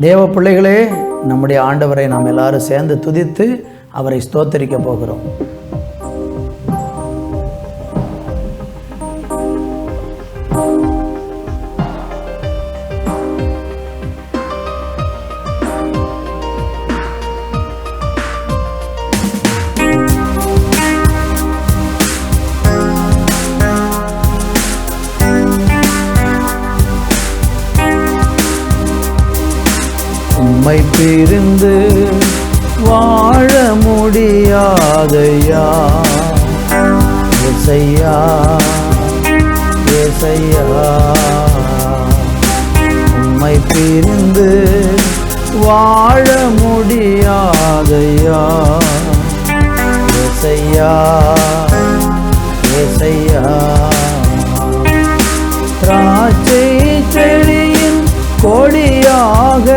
தேவ பிள்ளைகளே நம்முடைய ஆண்டவரை நாம் எல்லாரும் சேர்ந்து துதித்து அவரை ஸ்தோத்தரிக்க போகிறோம். நம்மை பிரிந்து வாழ முடியாதையா? இசையா இசையா நம்மை பிரிந்து வாழ முடியாதையா? இசையா இசையா திராட்சை செடியின் கொடியாக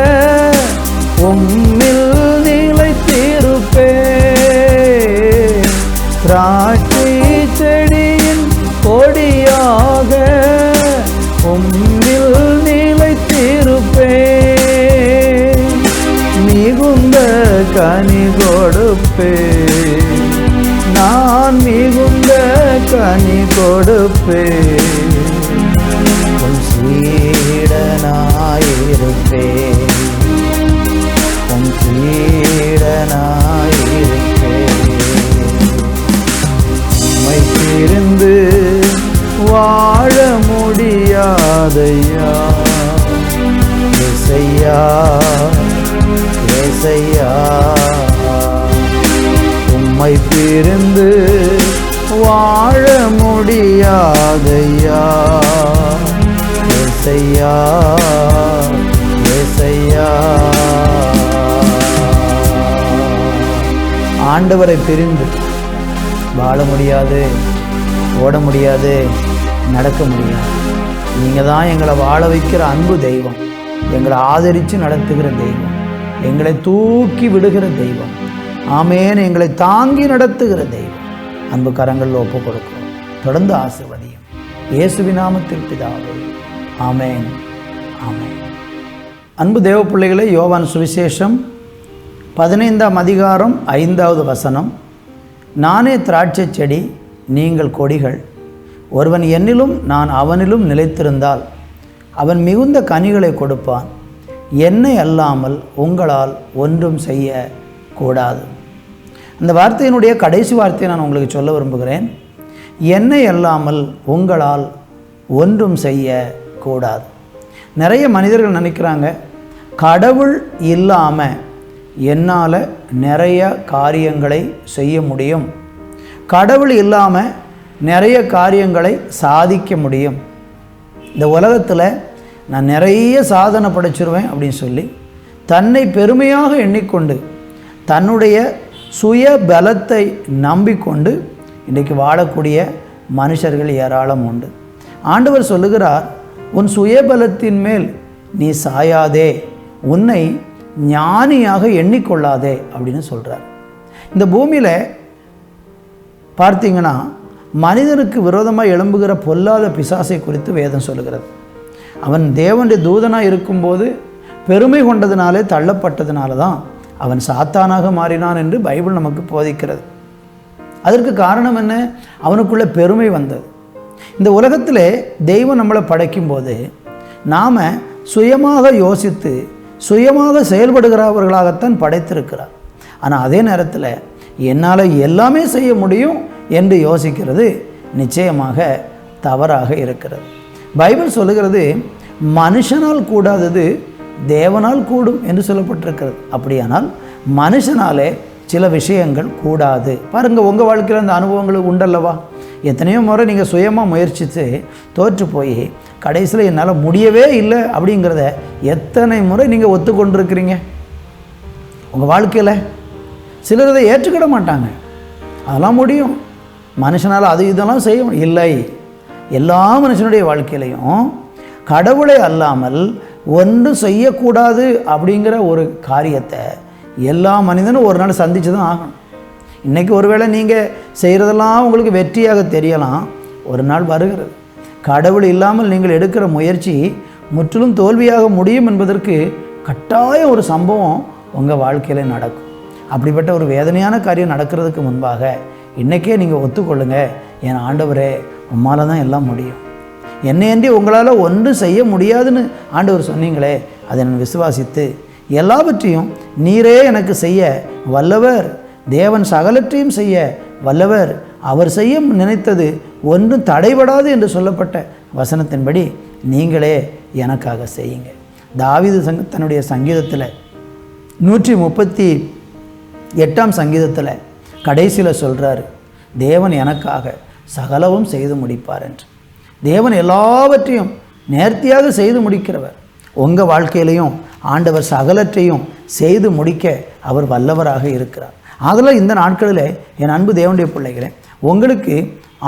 திராட்சை செடியின் கொடியாக உம்மில் நிலைத்திருப்பே மிகுந்த கனி கொடுப்பே நான் மிகுந்த கனி கொடுப்பே உன் சீடனாயிருப்பே ஏசையா உம்மை பிரிந்து வாழ முடியாதையா? ஏசையா ஏசையா. ஆண்டவரை பிரிந்து வாழ முடியாது ஓட முடியாது நடக்க முடியாது. நீங்கள் தான் எங்களை வாழ வைக்கிற அன்பு தெய்வம். எங்களை ஆதரித்து நடத்துகிற தெய்வம். எங்களை தூக்கி விடுகிற தெய்வம். ஆமேன். எங்களை தாங்கி நடத்துகிற தெய்வம். அன்பு கரங்களில் ஒப்பு கொடுக்கும் தொடர்ந்து ஆசிர்வதியும். இயேசுவி நாமத்தில் பிதாவே. ஆமேன். ஆமேன். அன்பு தேவ பிள்ளைகளே யோவான் சுவிசேஷம் பதினைந்தாம் அதிகாரம் ஐந்தாவது வசனம். நானே திராட்சை செடி நீங்கள் கொடிகள். ஒருவன் என்னிலும் நான் அவனிலும் நிலைத்திருந்தால் அவன் மிகுந்த கனிகளை கொடுப்பான். என்னை அல்லாமல் உங்களால் ஒன்றும் செய்ய கூடாது. அந்த வார்த்தையினுடைய கடைசி வார்த்தையை நான் உங்களுக்கு சொல்ல விரும்புகிறேன். என்னை அல்லாமல் உங்களால் ஒன்றும் செய்ய கூடாது. நிறைய மனிதர்கள் நினைக்கிறாங்க கடவுள் இல்லாமல் என்னால் நிறைய காரியங்களை செய்ய முடியும். கடவுள் இல்லாமல் நிறைய காரியங்களை சாதிக்க முடியும். இந்த உலகத்தில் நான் நிறைய சாதனை படைச்சிருவேன் அப்படின்னு சொல்லி தன்னை பெருமையாக எண்ணிக்கொண்டு தன்னுடைய சுய பலத்தை நம்பிக்கொண்டு இன்றைக்கு வாழக்கூடிய மனுஷர்கள் ஏராளம் உண்டு. ஆண்டவர் சொல்லுகிறார் உன் சுயபலத்தின் மேல் நீ சாயாதே உன்னை ஞானியாக எண்ணிக்கொள்ளாதே அப்படின்னு சொல்கிறார் இந்த பூமியில் பார்த்தீங்கன்னா மனிதனுக்கு விரோதமாக எழும்புகிற பொல்லாத பிசாசை குறித்து வேதம் சொல்லுகிறது. அவன் தேவனுடைய தூதனாக இருக்கும்போது பெருமை கொண்டதுனாலே தள்ளப்பட்டதுனால தான் அவன் சாத்தானாக மாறினான் என்று பைபிள் நமக்கு போதிக்கிறது. அதற்கு காரணம் என்ன? அவனுக்குள்ள பெருமை வந்தது. இந்த உலகத்தில் தெய்வம் நம்மளை படைக்கும்போது நாம் சுயமாக யோசித்து சுயமாக செயல்படுகிறவர்களாகத்தான் படைத்திருக்கிறார். ஆனால் அதே நேரத்தில் என்னால் எல்லாமே செய்ய முடியும் என்று யோசிக்கிறது நிச்சயமாக தவறாக இருக்கிறது. பைபிள் சொல்லுகிறது மனுஷனால் கூடாதது தேவனால் கூடும் என்று சொல்லப்பட்டிருக்கிறது. அப்படியானால் மனுஷனாலே சில விஷயங்கள் கூடாது. பாருங்கள் உங்கள் வாழ்க்கையில் அந்த அனுபவங்கள் உண்டல்லவா? எத்தனையோ முறை நீங்கள் சுயமாக முயற்சித்து தோற்று போய் கடைசியில் என்னால் முடியவே இல்லை அப்படிங்கிறத எத்தனை முறை நீங்கள் ஒத்துக்கொண்டிருக்கிறீங்க? உங்கள் வாழ்க்கையில் சிலர் இதை ஏற்றுக்கிட மாட்டாங்க. அதெல்லாம் முடியும். மனுஷனால் அது இதெல்லாம் செய்யும் இல்லை. எல்லா மனுஷனுடைய வாழ்க்கையிலையும் கடவுளை அல்லாமல் ஒன்றும் செய்யக்கூடாது அப்படிங்கிற ஒரு காரியத்தை எல்லா மனிதனும் ஒரு நாள் சந்தித்து தான் ஆகணும். இன்றைக்கி ஒருவேளை நீங்கள் செய்கிறதெல்லாம் உங்களுக்கு வெற்றியாக தெரியலாம். ஒரு நாள் வருகிறது. கடவுள் இல்லாமல் நீங்கள் எடுக்கிற முயற்சி முற்றிலும் தோல்வியாக முடியும் என்பதற்கு கட்டாயம் ஒரு சம்பவம் உங்கள் வாழ்க்கையில் நடக்கும். அப்படிப்பட்ட ஒரு வேதனையான காரியம் நடக்கிறதுக்கு முன்பாக இன்றைக்கே நீங்கள் ஒத்துக்கொள்ளுங்கள் என் ஆண்டவரே உம்மால தான் எல்லாம் முடியும். என்னையன்றி உங்களால் ஒன்றும் செய்ய முடியாதுன்னு ஆண்டவர் சொன்னீங்களே அதை நான் விசுவாசித்து எல்லாவற்றையும் நீரே எனக்கு செய்ய வல்லவர். தேவன் சகலற்றையும் செய்ய வல்லவர். அவர் செய்ய நினைத்தது ஒன்றும் தடைபடாது என்று சொல்லப்பட்ட வசனத்தின்படி நீங்களே எனக்காக செய்யுங்க. தாவிது சங் தன்னுடைய சங்கீதத்தில் நூற்றி முப்பத்தி எட்டாம் சங்கீதத்தில் கடைசியில் சொல்கிறாரு தேவன் எனக்காக சகலவும் செய்து முடிப்பார் என்று. தேவன் எல்லாவற்றையும் நேர்த்தியாக செய்து முடிக்கிறவர். உங்கள் வாழ்க்கையிலையும் ஆண்டவர் சகலற்றையும் செய்து முடிக்க அவர் வல்லவராக இருக்கிறார். அதில் இந்த நாட்களில் என் அன்பு தேவனுடைய பிள்ளைகளே உங்களுக்கு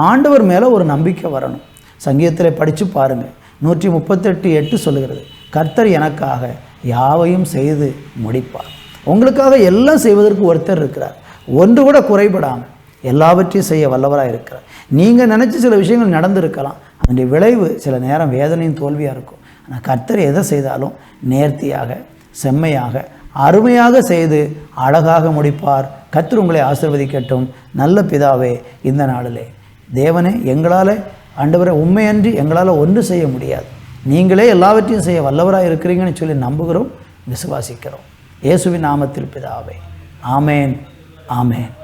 ஆண்டவர் மேலே ஒரு நம்பிக்கை வரணும். சங்கீதத்தில் படித்து பாருங்கள் நூற்றி முப்பத்தெட்டு எட்டு சொல்லுகிறது கர்த்தர் எனக்காக யாவையும் செய்து முடிப்பார். உங்களுக்காக எல்லாம் செய்வதற்கு ஒருத்தர் இருக்கிறார். ஒன்று கூட குறைபடாமல் எல்லாவற்றையும் செய்ய வல்லவராக இருக்கிறார். நீங்கள் நினச்ச சில விஷயங்கள் நடந்திருக்கலாம். அதனுடைய விளைவு சில நேரம் வேதனையும் தோல்வியாக இருக்கும். ஆனால் கர்த்தர் எதை செய்தாலும் நேர்த்தியாக செம்மையாக அருமையாக செய்து அழகாக முடிப்பார். கர்த்தர் உங்களை ஆசிர்வதிக்கட்டும். நல்ல பிதாவே இந்த நாளிலே. தேவனே எங்களால் ஆண்டவரை உண்மையன்றி எங்களால் ஒன்று செய்ய முடியாது. நீங்களே எல்லாவற்றையும் செய்ய வல்லவராக இருக்கிறீங்கன்னு சொல்லி நம்புகிறோம் விசுவாசிக்கிறோம். இயேசுவின் நாமத்தில் பிதாவே. ஆமேன். ஆமேன்.